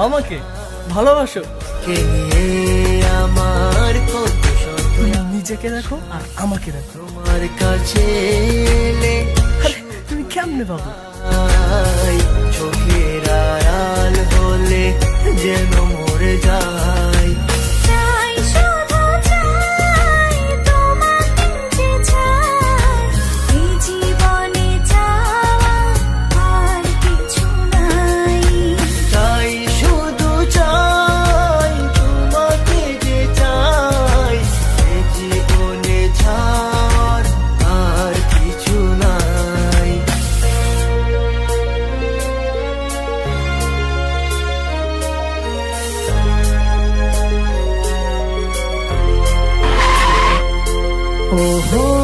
আমাকে ভালোবাসো আমার নিজেকে দেখো আর আমাকে দেখো তোমার কাছে তুমি কেমনে পাবো চোখের আড়াল হলে যেন 哦吼。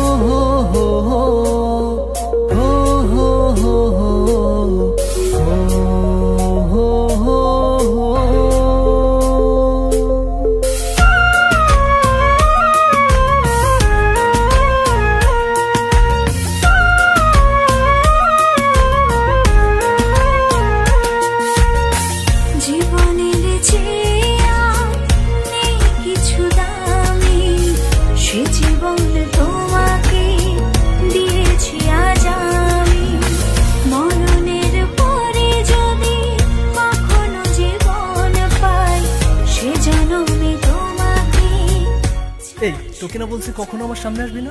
এই তোকে না বলছি কখনো আমার সামনে আসবি না?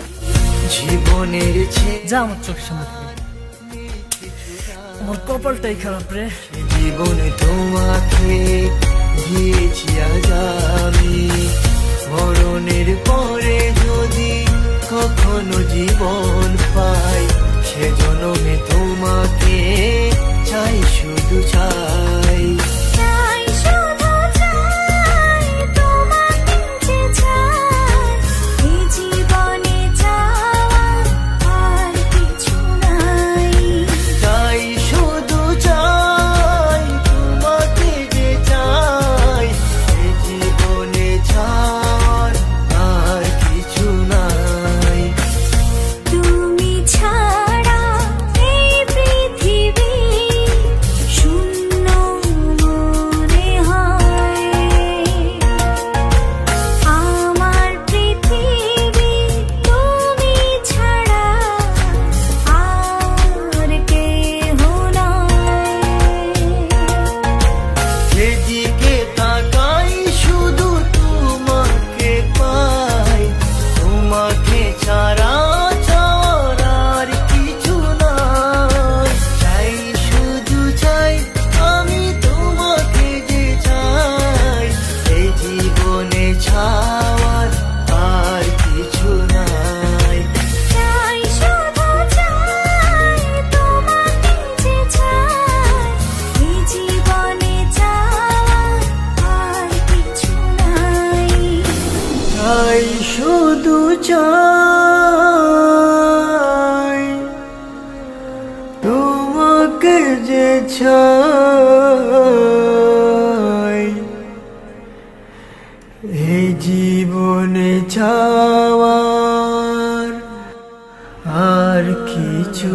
জীবনের যা আমার চোখের সামনে থেকে। আমার কপালটাই খারাপ রে। জীবনে তোমাকে ছাড়া চাওয়ার আর কিছু নাই। চাই শুধু চাই আমি তোমাকে যে চাই। এই জীবনে ছাওয়ার আর কিছু নাই। চাই শুধু চাই তোমাকে যে চাই। এই জীবনে চাওয়া আর কিছু নাই। চাই শুধু চাই তোমাকে যে ছায় এই জীবনে চাওয়ার আর কিছু